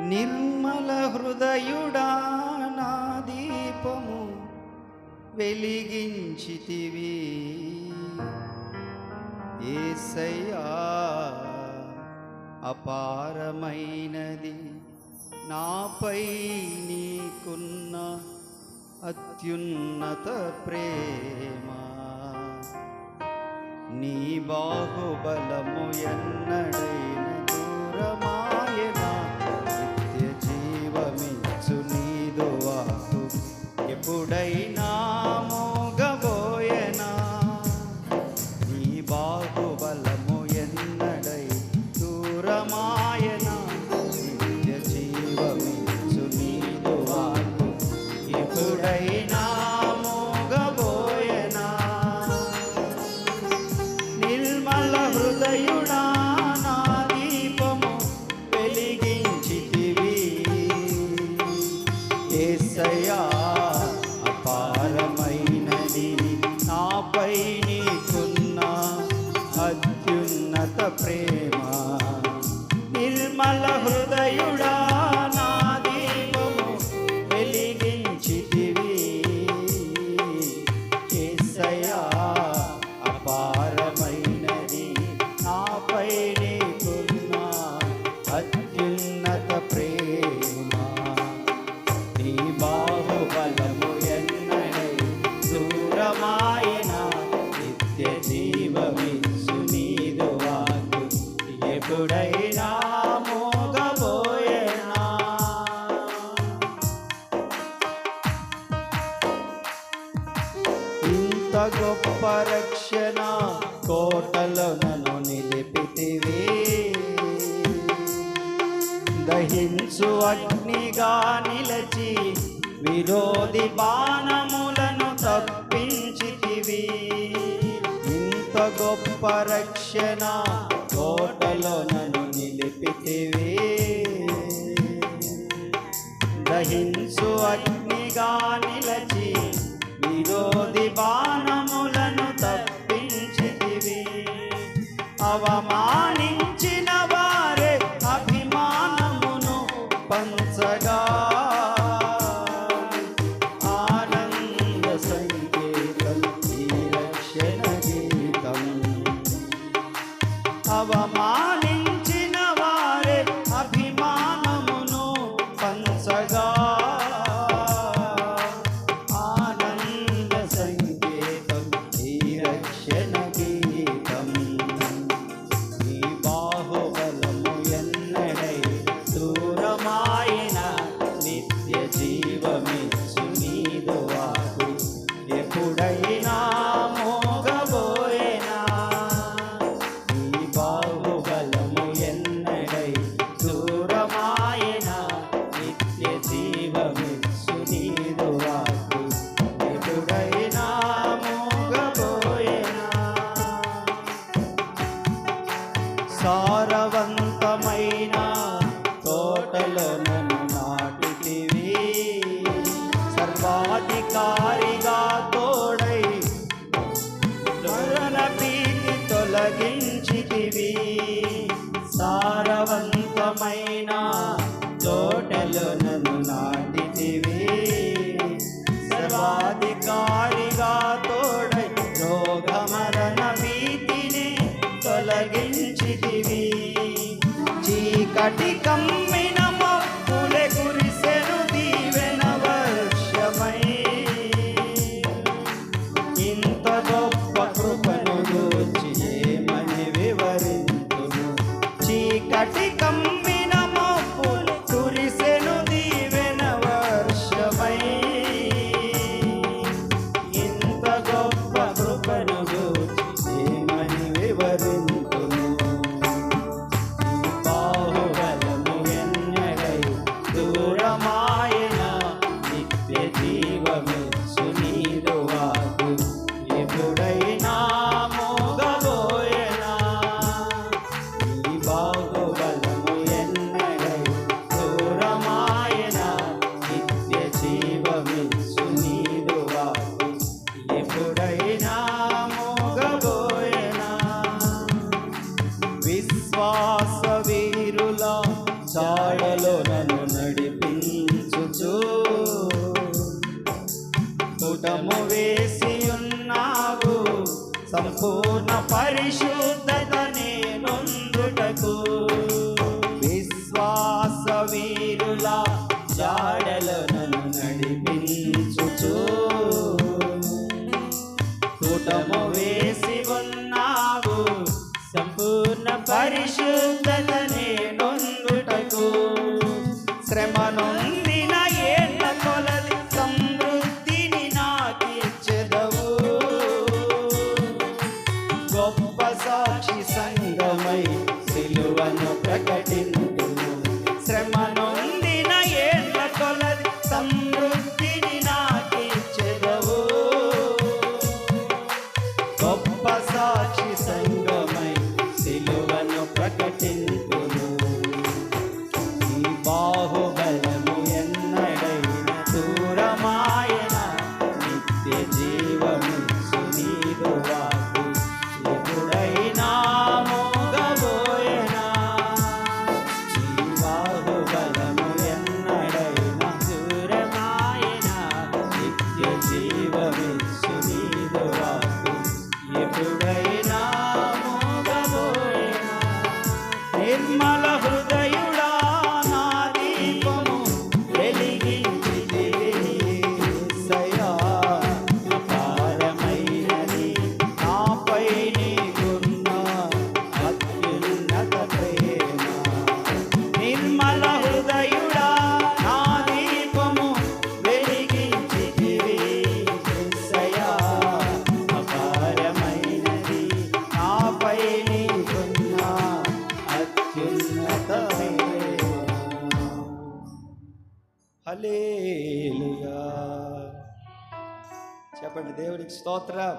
నిర్మల హృదయుడా నా దీపము వెలిగించితివి. ఏసయ్యా అపారమైనది నాపై నీకున్న అత్యున్నత ప్రేమ. నీ బాహుబలము ఎన్నడై ఎప్పుడైనా మోగబోయనా? నీ బాహుబలము ఎన్నడై దూరమాయన? నిత్య జీవమిచ్చు నీదు వాకు ఎప్పుడైనా మోగబోయనా? నిర్మల హృదయుడా నా దీపము వెలిగించితివి. గొప్ప రక్షణ కోటలో నన్ను నిలిపితివి. దహించు అగ్నిగా నిలచి విరోధి బాణములను తప్పించితివి. ఇంత గొప్ప రక్షణ కోటలో నన్ను నిలిపితివి. దహించు అగ్నిగా నిల విరోధి బాణములను తప్పించితివి. అవమానించిన వారే అభిమానమును పంచగా. ఆనంద సంకేతం ఈ రక్షణ గీతం సారవంతమైన తోటలో నన్ను నాటితివి. సర్వాధికారి విశ్వాస వీరుల చాడలో నన్ను నడిపించుచు. చూటము వేసి ఉన్నావు సంపూర్ణ పరిశుద్ధత నేనుటకు విశ్వాస వీరుల చాడలో నన్ను నడిపించుచు. పుటము പരിശുദ്ധ హలేలుయా చెప్పండి దేవునికి స్తోత్రం.